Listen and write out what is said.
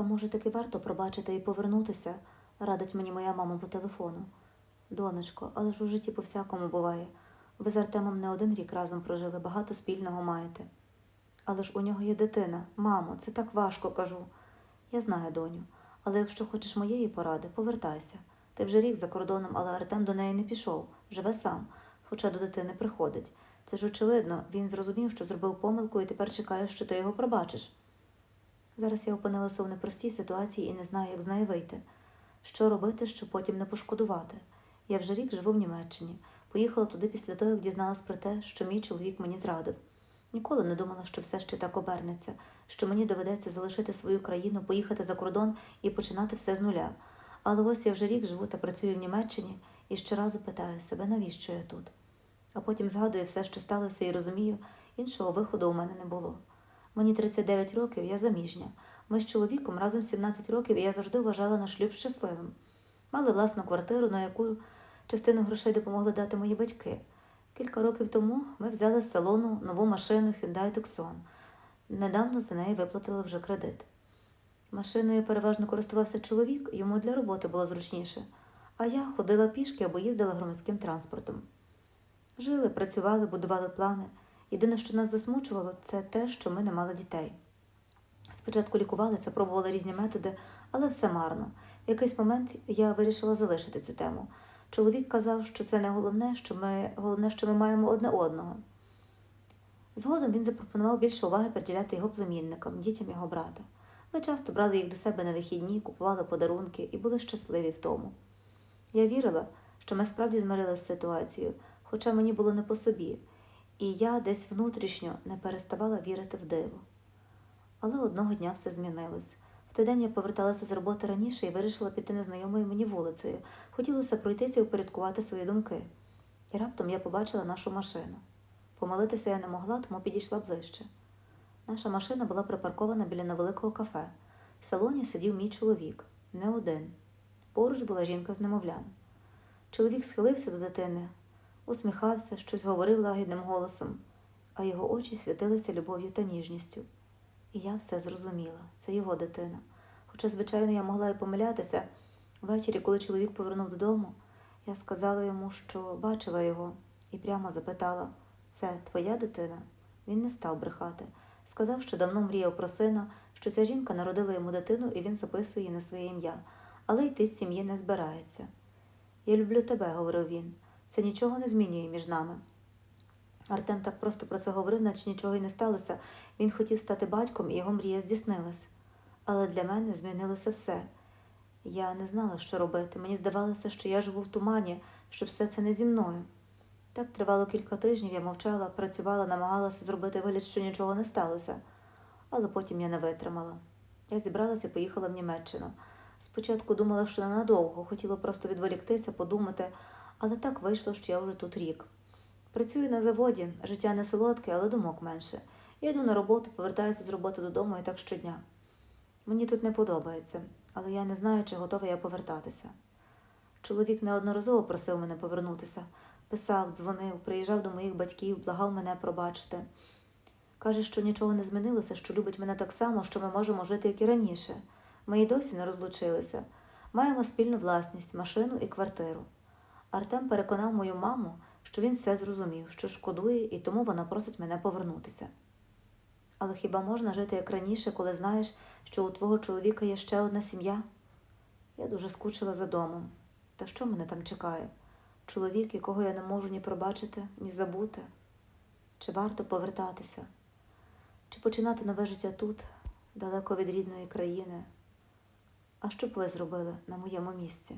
А може, таки варто пробачити і повернутися, радить мені моя мама по телефону. Донечко, але ж у житті по всякому буває. Ви з Артемом не один рік разом прожили, багато спільного маєте. Але ж у нього є дитина. Мамо, це так важко кажу. Я знаю, доню, але якщо хочеш моєї поради, повертайся. Ти вже рік за кордоном, але Артем до неї не пішов, живе сам, хоча до дитини приходить. Це ж очевидно, він зрозумів, що зробив помилку і тепер чекає, що ти його пробачиш. Зараз я опинилася в непростій ситуації і не знаю, як з неї вийти. Що робити, щоб потім не пошкодувати? Я вже рік живу в Німеччині. Поїхала туди після того, як дізналась про те, що мій чоловік мені зрадив. Ніколи не думала, що все ще так обернеться, що мені доведеться залишити свою країну, поїхати за кордон і починати все з нуля. Але ось я вже рік живу та працюю в Німеччині і щоразу питаю себе, навіщо я тут. А потім згадую все, що сталося, і розумію, іншого виходу у мене не було. Мені 39 років, я заміжня. Ми з чоловіком разом 17 років, і я завжди вважала наш шлюб щасливим. Мали власну квартиру, на яку частину грошей допомогли дати мої батьки. Кілька років тому ми взяли з салону нову машину Hyundai Tucson. Недавно за неї виплатили вже кредит. Машиною переважно користувався чоловік, йому для роботи було зручніше, а я ходила пішки або їздила громадським транспортом. Жили, працювали, будували плани. Єдине, що нас засмучувало, це те, що ми не мали дітей. Спочатку лікувалися, пробували різні методи, але все марно. В якийсь момент я вирішила залишити цю тему. Чоловік казав, що це не головне, що ми головне, що ми маємо одне одного. Згодом він запропонував більше уваги приділяти його племінникам, дітям його брата. Ми часто брали їх до себе на вихідні, купували подарунки і були щасливі в тому. Я вірила, що ми справді змирилися з ситуацією, хоча мені було не по собі, і я десь внутрішньо не переставала вірити в диво. Але одного дня все змінилось. В той день я поверталася з роботи раніше і вирішила піти незнайомою мені вулицею. Хотілося пройтися і упорядкувати свої думки. І раптом я побачила нашу машину. Помилитися я не могла, тому підійшла ближче. Наша машина була припаркована біля невеликого кафе. В салоні сидів мій чоловік, не один. Поруч була жінка з немовлям. Чоловік схилився до дитини, усміхався, щось говорив лагідним голосом, а його очі світилися любов'ю та ніжністю. І я все зрозуміла це його дитина. Хоча, звичайно, я могла і помилятися. Ввечері, коли чоловік повернув додому, я сказала йому, що бачила його, і прямо запитала це твоя дитина? Він не став брехати. Сказав, що давно мріяв про сина, що ця жінка народила йому дитину, і він записує її на своє ім'я, але йти з сім'ї не збирається. Я люблю тебе, говорив він. Це нічого не змінює між нами. Артем так просто про це говорив, наче нічого й не сталося. Він хотів стати батьком, і його мрія здійснилась. Але для мене змінилося все. Я не знала, що робити. Мені здавалося, що я живу в тумані, що все це не зі мною. Так тривало кілька тижнів, я мовчала, працювала, намагалася зробити вигляд, що нічого не сталося. Але потім я не витримала. Я зібралася і поїхала в Німеччину. Спочатку думала, що ненадовго, хотіла просто відволіктися, подумати, але так вийшло, що я вже тут рік. Працюю на заводі, життя не солодке, але думок менше. Я йду на роботу, повертаюся з роботи додому і так щодня. Мені тут не подобається, але я не знаю, чи готова я повертатися. Чоловік неодноразово просив мене повернутися, писав, дзвонив, приїжджав до моїх батьків, благав мене пробачити. Каже, що нічого не змінилося, що любить мене так само, що ми можемо жити, як і раніше. Ми й досі не розлучилися. Маємо спільну власність, машину і квартиру. Артем переконав мою маму, що він все зрозумів, що шкодує, і тому вона просить мене повернутися. Але хіба можна жити як раніше, коли знаєш, що у твого чоловіка є ще одна сім'я? Я дуже скучила за домом. Та що мене там чекає? Чоловік, якого я не можу ні пробачити, ні забути? Чи варто повертатися? Чи починати нове життя тут, далеко від рідної країни? А що б ви зробили на моєму місці?